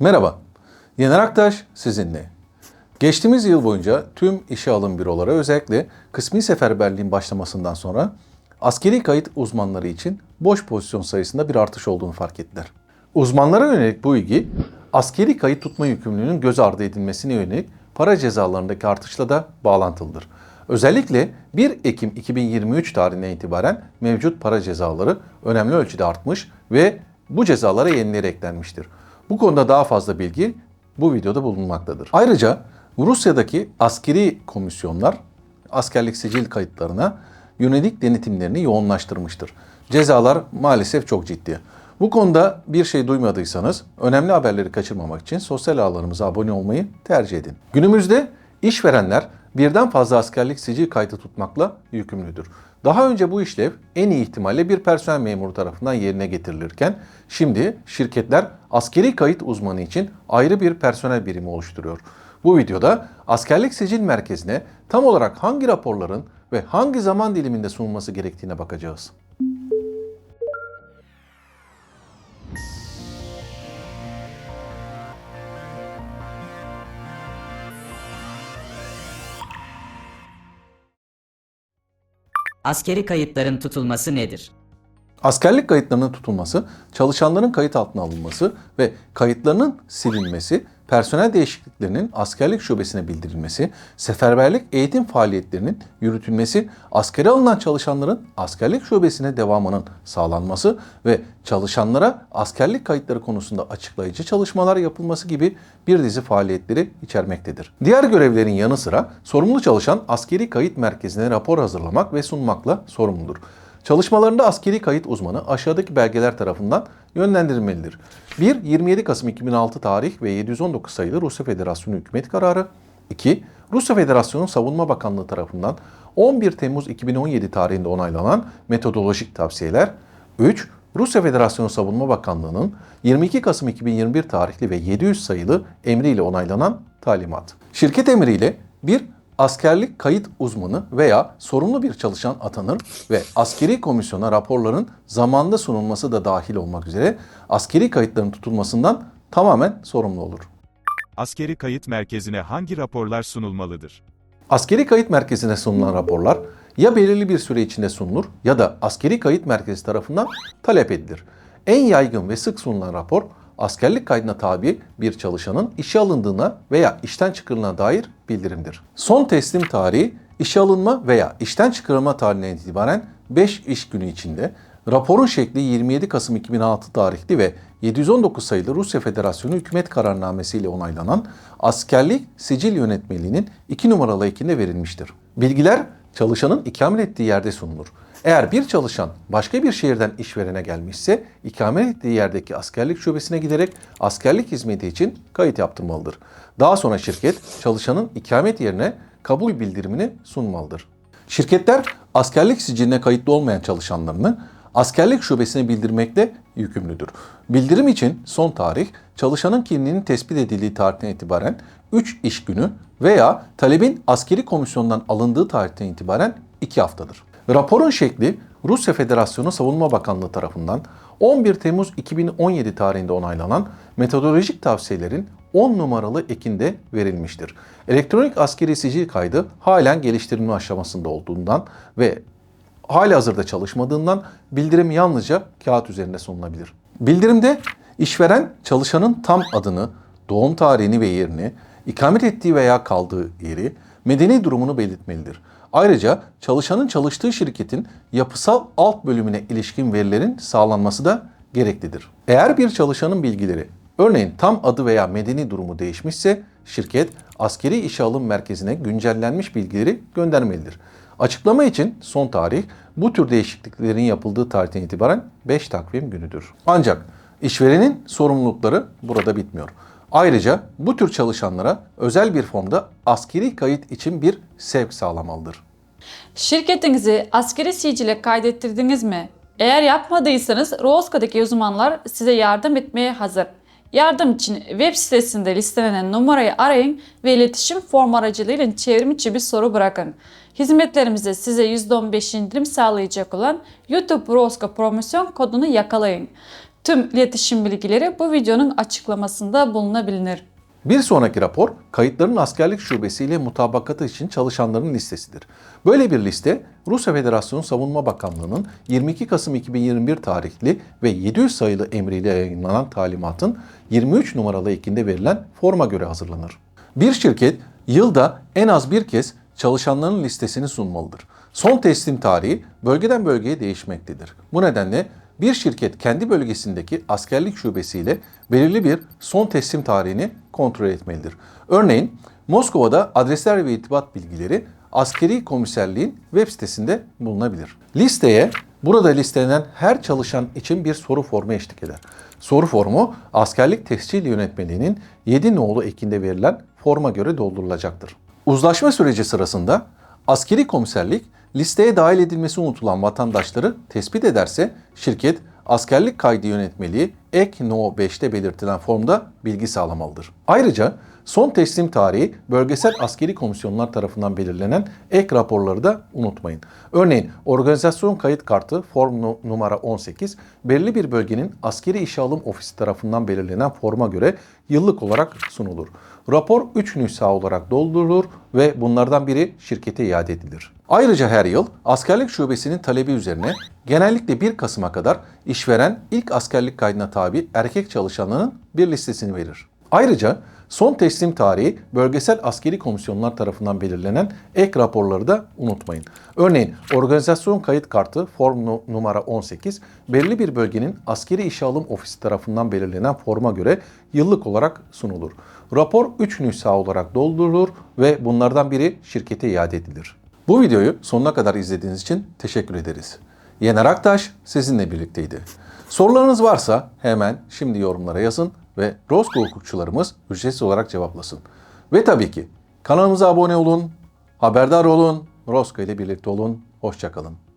Merhaba, Yener Aktaş sizinle. Geçtiğimiz yıl boyunca tüm işe alım büroları özellikle kısmi seferberliğin başlamasından sonra askeri kayıt uzmanları için boş pozisyon sayısında bir artış olduğunu fark ettiler. Uzmanlara yönelik bu ilgi askeri kayıt tutma yükümlülüğünün göz ardı edilmesine yönelik para cezalarındaki artışla da bağlantılıdır. Özellikle 1 Ekim 2023 tarihine itibaren mevcut para cezaları önemli ölçüde artmış ve bu cezalara yenileri eklenmiştir. Bu konuda daha fazla bilgi bu videoda bulunmaktadır. Ayrıca Rusya'daki askeri komisyonlar askerlik sicil kayıtlarına yönelik denetimlerini yoğunlaştırmıştır. Cezalar maalesef çok ciddi. Bu konuda bir şey duymadıysanız önemli haberleri kaçırmamak için sosyal ağlarımıza abone olmayı tercih edin. Günümüzde işverenler birden fazla askerlik sicil kaydı tutmakla yükümlüdür. Daha önce bu işlev en iyi ihtimalle bir personel memuru tarafından yerine getirilirken şimdi şirketler askeri kayıt uzmanı için ayrı bir personel birimi oluşturuyor. Bu videoda askerlik sicil merkezine tam olarak hangi raporların ve hangi zaman diliminde sunulması gerektiğine bakacağız. Askeri kayıtların tutulması nedir? Askerlik kayıtlarının tutulması, çalışanların kayıt altına alınması ve kayıtlarının silinmesi, personel değişikliklerinin askerlik şubesine bildirilmesi, seferberlik eğitim faaliyetlerinin yürütülmesi, askere alınan çalışanların askerlik şubesine devamının sağlanması ve çalışanlara askerlik kayıtları konusunda açıklayıcı çalışmalar yapılması gibi bir dizi faaliyetleri içermektedir. Diğer görevlerin yanı sıra sorumlu çalışan askeri kayıt merkezine rapor hazırlamak ve sunmakla sorumludur. Çalışmalarında askeri kayıt uzmanı aşağıdaki belgeler tarafından yönlendirilmelidir. 1. 27 Kasım 2006 tarih ve 719 sayılı Rusya Federasyonu Hükümet Kararı. 2. Rusya Federasyonu Savunma Bakanlığı tarafından 11 Temmuz 2017 tarihinde onaylanan metodolojik tavsiyeler. 3. Rusya Federasyonu Savunma Bakanlığı'nın 22 Kasım 2021 tarihli ve 700 sayılı emriyle onaylanan talimat. Şirket emriyle bir askerlik kayıt uzmanı veya sorumlu bir çalışan atanır ve askeri komisyona raporların zamanında sunulması da dahil olmak üzere askeri kayıtların tutulmasından tamamen sorumlu olur. Askeri kayıt merkezine hangi raporlar sunulmalıdır? Askeri kayıt merkezine sunulan raporlar ya belirli bir süre içinde sunulur ya da askeri kayıt merkezi tarafından talep edilir. En yaygın ve sık sunulan rapor askerlik kaydına tabi bir çalışanın işe alındığına veya işten çıkarıldığına dair bildirimdir. Son teslim tarihi işe alınma veya işten çıkarılma tarihinden itibaren 5 iş günü içinde raporun şekli 27 Kasım 2006 tarihli ve 719 sayılı Rusya Federasyonu hükümet kararnamesiyle onaylanan askerlik sicil yönetmeliğinin 2 numaralı ekinde verilmiştir. Bilgiler çalışanın ikamet ettiği yerde sunulur. Eğer bir çalışan başka bir şehirden işverene gelmişse ikamet ettiği yerdeki askerlik şubesine giderek askerlik hizmeti için kayıt yaptırmalıdır. Daha sonra şirket çalışanın ikamet yerine kabul bildirimini sunmalıdır. Şirketler askerlik siciline kayıtlı olmayan çalışanlarını askerlik şubesine bildirmekle yükümlüdür. Bildirim için son tarih çalışanın kimliğinin tespit edildiği tarihten itibaren 3 iş günü veya talebin askeri komisyondan alındığı tarihten itibaren 2 haftadır. Raporun şekli Rusya Federasyonu Savunma Bakanlığı tarafından 11 Temmuz 2017 tarihinde onaylanan metodolojik tavsiyelerin 10 numaralı ekinde verilmiştir. Elektronik askeri sicil kaydı halen geliştirilme aşamasında olduğundan ve hali hazırda çalışmadığından bildirim yalnızca kağıt üzerinde sunulabilir. Bildirimde işveren çalışanın tam adını, doğum tarihini ve yerini, ikamet ettiği veya kaldığı yeri, medeni durumunu belirtmelidir. Ayrıca çalışanın çalıştığı şirketin yapısal alt bölümüne ilişkin verilerin sağlanması da gereklidir. Eğer bir çalışanın bilgileri, örneğin tam adı veya medeni durumu değişmişse şirket askeri işe alım merkezine güncellenmiş bilgileri göndermelidir. Açıklama için son tarih bu tür değişikliklerin yapıldığı tarihten itibaren 5 takvim günüdür. Ancak işverenin sorumlulukları burada bitmiyor. Ayrıca bu tür çalışanlara özel bir formda askeri kayıt için bir sevk sağlamalıdır. Şirketinizi askeri sicile kaydettirdiniz mi? Eğer yapmadıysanız Roska'daki uzmanlar size yardım etmeye hazır. Yardım için web sitesinde listelenen numarayı arayın ve iletişim form aracılığıyla çevrim içi bir soru bırakın. Hizmetlerimizde size %15 indirim sağlayacak olan YouTube Roska promosyon kodunu yakalayın. Tüm iletişim bilgileri bu videonun açıklamasında bulunabilir. Bir sonraki rapor, kayıtların askerlik şubesiyle mutabakatı için çalışanların listesidir. Böyle bir liste, Rusya Federasyonu Savunma Bakanlığı'nın 22 Kasım 2021 tarihli ve 700 sayılı emriyle yayınlanan talimatın 23 numaralı ekinde verilen forma göre hazırlanır. Bir şirket yılda en az bir kez çalışanların listesini sunmalıdır. Son teslim tarihi bölgeden bölgeye değişmektedir. Bu nedenle bir şirket kendi bölgesindeki askerlik şubesiyle belirli bir son teslim tarihini kontrol etmelidir. Örneğin Moskova'da adresler ve irtibat bilgileri askeri komiserliğin web sitesinde bulunabilir. Listeye burada listelenen her çalışan için bir soru formu eşlik eder. Soru formu askerlik tescil yönetmeliğinin 7 nolu ekinde verilen forma göre doldurulacaktır. Uzlaşma süreci sırasında askeri komiserlik listeye dahil edilmesi unutulan vatandaşları tespit ederse şirket askerlik kaydı yönetmeliği ek No 5'te belirtilen formda bilgi sağlamalıdır. Ayrıca son teslim tarihi bölgesel askeri komisyonlar tarafından belirlenen ek raporları da unutmayın. Örneğin organizasyon kayıt kartı form nu- numara 18 belirli bir bölgenin askeri işe alım ofisi tarafından belirlenen forma göre yıllık olarak sunulur. Rapor 3 nüsha olarak doldurulur ve bunlardan biri şirkete iade edilir. Ayrıca her yıl askerlik şubesinin talebi üzerine genellikle 1 Kasım'a kadar işveren ilk askerlik kaydına tabi erkek çalışanların bir listesini verir. Ayrıca son teslim tarihi bölgesel askeri komisyonlar tarafından belirlenen ek raporları da unutmayın. Örneğin organizasyon kayıt kartı form nu- numara 18 belirli bir bölgenin askeri işe alım ofisi tarafından belirlenen forma göre yıllık olarak sunulur. Rapor 3 nüsha olarak doldurulur ve bunlardan biri şirkete iade edilir. Bu videoyu sonuna kadar izlediğiniz için teşekkür ederiz. Yener Aktaş sizinle birlikteydi. Sorularınız varsa hemen şimdi yorumlara yazın ve Rosco hukukçularımız ücretsiz olarak cevaplasın. Ve tabii ki kanalımıza abone olun, haberdar olun, Rosco ile birlikte olun. Hoşçakalın.